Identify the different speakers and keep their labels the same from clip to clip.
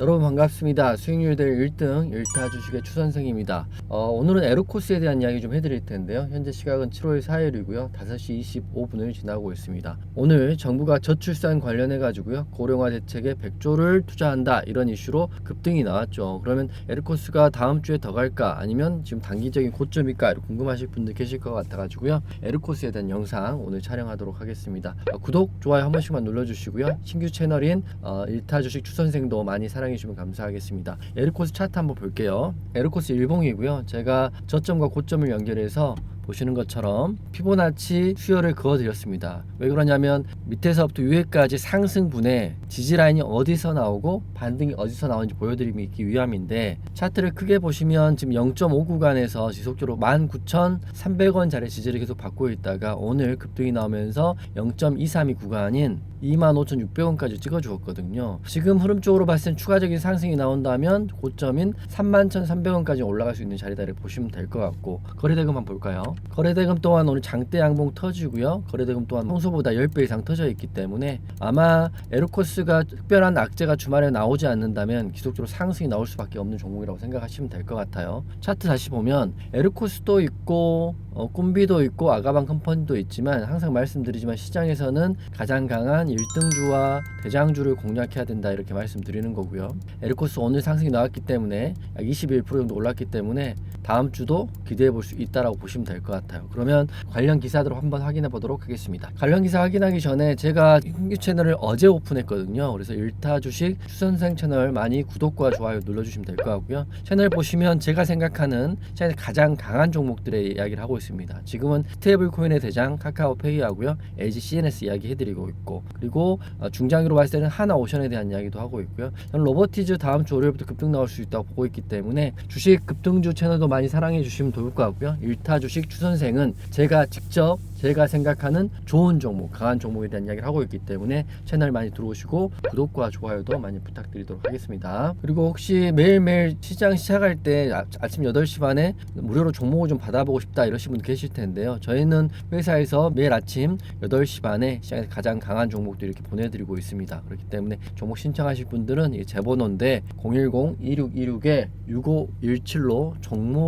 Speaker 1: 여러분 반갑습니다. 수익률 대 1등 일타 주식의 추선생입니다. 어, 오늘은 에르코스에 대한 이야기 좀 해드릴 텐데요. 현재 시각은 7월 4일이고요. 5시 25분을 지나고 있습니다. 오늘 정부가 저출산 관련해 가지고요. 고령화 대책에 100조를 투자한다 이런 이슈로 급등이 나왔죠. 그러면 에르코스가 다음 주에 더 갈까 아니면 지금 단기적인 고점일까 궁금하실 분들 계실 것 같아 가지고요. 에르코스에 대한 영상 오늘 촬영하도록 하겠습니다. 어, 구독 좋아요 한 번씩만 눌러주시고요. 신규 채널인 어, 일타 주식 추선생도 많이 사랑 해 주시면 감사하겠습니다. 에르코스 차트 한번 볼게요. 에르코스 일봉이고요. 제가 저점과 고점을 연결해서 보시는 것처럼 피보나치 수열을 그어드렸습니다. 왜 그러냐면 밑에서부터 위에까지 상승분에 지지 라인이 어디서 나오고 반등이 어디서 나오는지 보여드리기 위함인데 차트를 크게 보시면 지금 0.5 구간에서 지속적으로 19,300원짜리 지지를 계속 받고 있다가 오늘 급등이 나오면서 0.232 구간인 25,600원까지 찍어주었거든요. 지금 흐름 쪽으로 봤을 땐 추가적인 상승이 나온다면 고점인 31,300원까지 올라갈 수 있는 자리다 이렇게 보시면 될 것 같고 거래대금 한번 볼까요? 거래대금 또한 오늘 장대 양봉 터지고요. 거래대금 또한 평소보다 10배 이상 터져 있기 때문에 아마 에르코스가 특별한 악재가 주말에 나오지 않는다면 지속적으로 상승이 나올 수밖에 없는 종목이라고 생각하시면 될 것 같아요. 차트 다시 보면 에르코스도 있고 어, 꿈비도 있고 아가방 컴퍼니도 있지만 항상 말씀드리지만 시장에서는 가장 강한 1등주와 대장주를 공략해야 된다 이렇게 말씀드리는 거고요. 에르코스 오늘 상승이 나왔기 때문에 약 21% 정도 올랐기 때문에 다음 주도 기대해 볼 수 있다라고 보시면 될 것 같아요. 그러면 관련 기사들을 한번 확인해 보도록 하겠습니다. 관련 기사 확인하기 전에 제가 신규 채널을 어제 오픈했거든요. 그래서 일타 주식 추선생 채널 많이 구독과 좋아요 눌러주시면 될 것 같고요. 채널 보시면 제가 생각하는 채널 가장 강한 종목들의 이야기를 하고 있습니다. 지금은 스테이블 코인의 대장 카카오페이하고요. LG CNS 이야기 해드리고 있고 그리고 어, 중장기로 봤을 때는 하나 오션에 대한 이야기도 하고 있고요. 저는 로버티즈 다음 주 월요일부터 급등 나올 수 있다고 보고 있기 때문에 주식 급등주 채널도 많이 사랑해 주시면 좋을 것 같고요. 일타 주식 추선생은 제가 직접 제가 생각하는 좋은 종목, 강한 종목에 대한 이야기를 하고 있기 때문에 채널 많이 들어오시고 구독과 좋아요도 많이 부탁드리도록 하겠습니다. 그리고 혹시 매일매일 시장 시작할 때 아, 아침 8시 반에 무료로 종목을 좀 받아보고 싶다 이러신 분 계실 텐데요. 저희는 회사에서 매일 아침 8시 반에 시장에서 가장 강한 종목도 이렇게 보내드리고 있습니다. 그렇기 때문에 종목 신청하실 분들은 이제 번호인데 010-2626에 6517로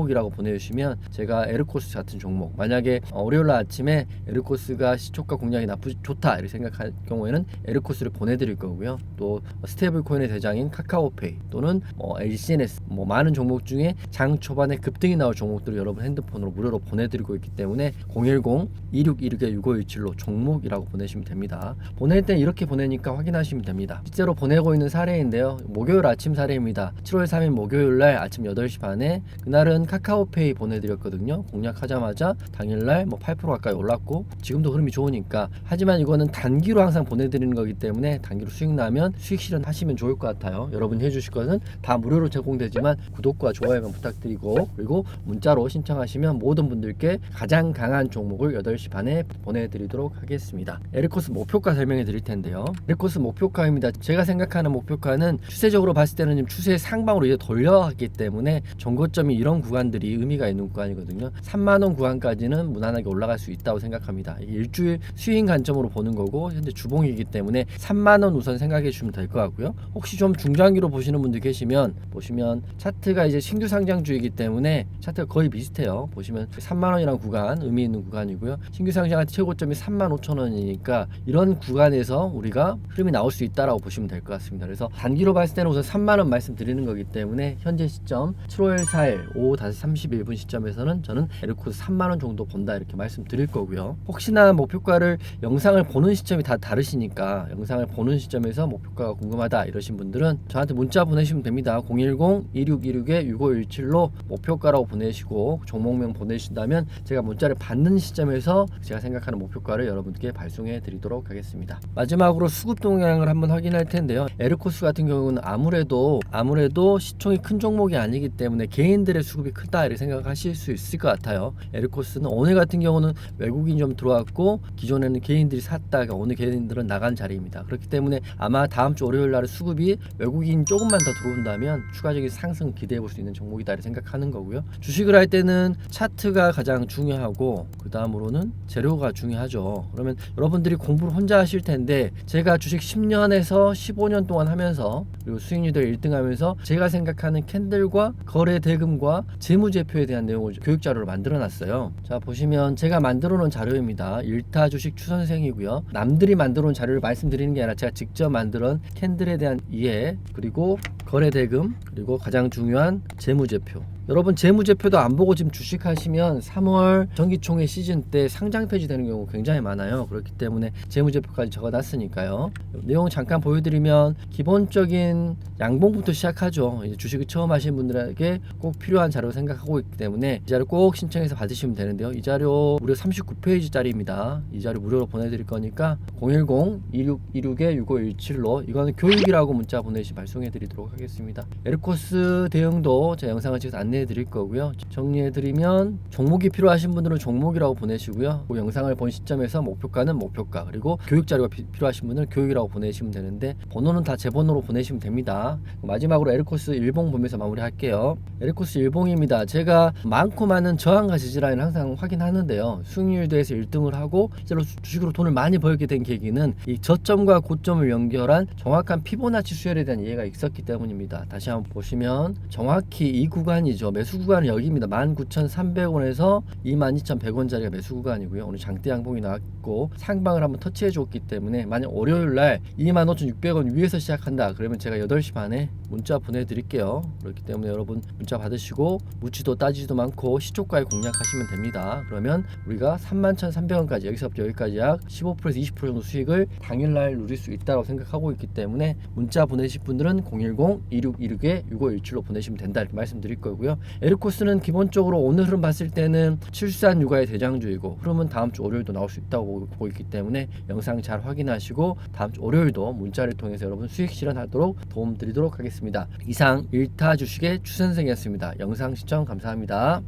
Speaker 1: 종목이라고 보내주시면 제가 에르코스 같은 종목 만약에 어, 월요일 날 아침에 에르코스가 시초가 공략이 나쁘 좋다 이렇게 생각할 경우에는 에르코스를 보내드릴 거고요. 또 스테이블 코인의 대장인 카카오페이 또는 뭐 LCNS 뭐 많은 종목 중에 장 초반에 급등이 나올 종목들을 여러분 핸드폰으로 무료로 보내드리고 있기 때문에 010-2626-6517로 종목이라고 보내시면 됩니다. 보낼 때 이렇게 보내니까 확인하시면 됩니다. 실제로 보내고 있는 사례인데요. 목요일 아침 사례입니다. 7월 3일 목요일 날 아침 8시 반에 그날은 카카오페이 보내드렸거든요. 공략하자마자 당일날 뭐 8% 가까이 올랐고 지금도 흐름이 좋으니까 하지만 이거는 단기로 항상 보내드리는 거기 때문에 단기로 수익 나면 수익 실현 하시면 좋을 것 같아요. 여러분이 해주실 것은 다 무료로 제공되지만 구독과 좋아요만 부탁드리고 그리고 문자로 신청하시면 모든 분들께 가장 강한 종목을 8시 반에 보내드리도록 하겠습니다. 에르코스 목표가 설명해 드릴 텐데요. 에르코스 목표가입니다. 제가 생각하는 목표가는 추세적으로 봤을 때는 추세 상방으로 이제 돌려왔기 때문에 정고점이 이런 구간 들이 의미가 있는 구간이거든요. 3만 원 구간까지는 무난하게 올라갈 수 있다고 생각합니다. 일주일 수익 관점으로 보는 거고 현재 주봉이기 때문에 3만 원 우선 생각해 주시면 될 것 같고요. 혹시 좀 중장기로 보시는 분들 계시면 보시면 차트가 이제 신규 상장주이기 때문에 차트가 거의 비슷해요. 보시면 3만 원이란 구간 의미 있는 구간이고요. 신규 상장한 최고점이 3만 5천 원이니까 이런 구간에서 우리가 흐름이 나올 수 있다라고 보시면 될 것 같습니다. 그래서 단기로 봤을 때는 우선 3만 원 말씀드리는 거기 때문에 현재 시점 7월 4일 오후 5시 31분 시점에서는 저는 에르코스 3만 원 정도 본다 이렇게 말씀드릴 거고요. 혹시나 목표가를 영상을 보는 시점이 다 다르시니까 영상을 보는 시점에서 목표가가 궁금하다 이러신 분들은 저한테 문자 보내시면 됩니다. 010-2616-6517로 목표가라고 보내시고 종목명 보내신다면 제가 문자를 받는 시점에서 제가 생각하는 목표가를 여러분께 발송해 드리도록 하겠습니다. 마지막으로 수급 동향을 한번 확인할 텐데요. 에르코스 같은 경우는 아무래도 아무래도 시총이 큰 종목이 아니기 때문에 개인들의 수급이 수급이 크다 이렇게 생각하실 수 있을 것 같아요. 에르코스는 오늘 같은 경우는 외국인 좀 들어왔고 기존에는 개인들이 샀다가 오늘 개인들은 나간 자리입니다. 그렇기 때문에 아마 다음 주 월요일 날 수급이 외국인 조금만 더 들어온다면 추가적인 상승 기대해 볼 수 있는 종목이다 이렇게 생각하는 거고요. 주식을 할 때는 차트가 가장 중요하고 그 다음으로는 재료가 중요하죠. 그러면 여러분들이 공부를 혼자 하실 텐데 제가 주식 10년에서 15년 동안 하면서 그리고 수익률들 1등하면서 제가 생각하는 캔들과 거래 대금과 재무제표에 대한 내용을 교육 자료로 만들어 놨어요. 자 보시면 제가 만들어 놓은 자료입니다. 일타 주식 추선생이고요. 남들이 만들어 놓은 자료를 말씀드리는 게 아니라 제가 직접 만들어 캔들에 대한 이해 그리고 거래 대금 그리고 가장 중요한 재무제표 여러분 재무제표도 안 보고 지금 주식하시면 3월 정기총회 시즌 때 상장 폐지되는 경우 굉장히 많아요. 그렇기 때문에 재무제표까지 적어놨으니까요. 내용 잠깐 보여드리면 기본적인 양봉부터 시작하죠. 이제 주식을 처음 하신 분들에게 꼭 필요한 자료 생각하고 있기 때문에 이 자료 꼭 신청해서 받으시면 되는데요. 이 자료 무려 39페이지짜리입니다. 이 자료 무료로 보내드릴 거니까 010-2626-6517로 이거는 교육이라고 문자 보내시 발송해드리도록 하겠습니다. 에르코스 대응도 제 영상을 찍어서 안내 해 드릴 거고요. 정리해 드리면 종목이 필요하신 분들은 종목이라고 보내시고요. 그 영상을 본 시점에서 목표가는 목표가 그리고 교육 자료가 피- 필요하신 분은 교육이라고 보내시면 되는데 번호는 다 제 번호로 보내시면 됩니다. 마지막으로 에르코스 일봉 보면서 마무리할게요. 에르코스 일봉입니다. 제가 많고 많은 저항과 지지 라인을 항상 확인하는데요. 수익률도에서 1등을 하고 실제로 주- 주식으로 돈을 많이 벌게 된 계기는 이 저점과 고점을 연결한 정확한 피보나치 수열에 대한 이해가 있었기 때문입니다. 다시 한번 보시면 정확히 이 구간이 죠. 매수 구간은 여기입니다. 19,300원에서 22,100원짜리가 매수 구간이고요. 오늘 장대 양봉이 나왔고 상방을 한번 터치해 줬기 때문에 만약 월요일 날 25,600원 위에서 시작한다. 그러면 제가 8시 반에 문자 보내드릴게요. 그렇기 때문에 여러분 문자 받으시고 묻지도 따지지도 많고 시초가에 공략하시면 됩니다. 그러면 우리가 31,300원까지 여기서부터 여기까지 약 15%에서 20% 정도 수익을 당일날 누릴 수 있다고 생각하고 있기 때문에 문자 보내실 분들은 010-2626-6517로 보내시면 된다 이렇게 말씀드릴 거고요. 에르코스는 기본적으로 오늘 흐름 봤을 때는 출산 육아의 대장주이고 흐름은 다음 주 월요일도 나올 수 있다고 보고- 있기 때문에 영상 잘 확인하시고 다음 주 월요일도 문자를 통해서 여러분 수익 실현하도록 도움 드리도록 하 겠습니다. 이상 일타 주식의 추 선생이었습니다. 영상 시청 감사합니다.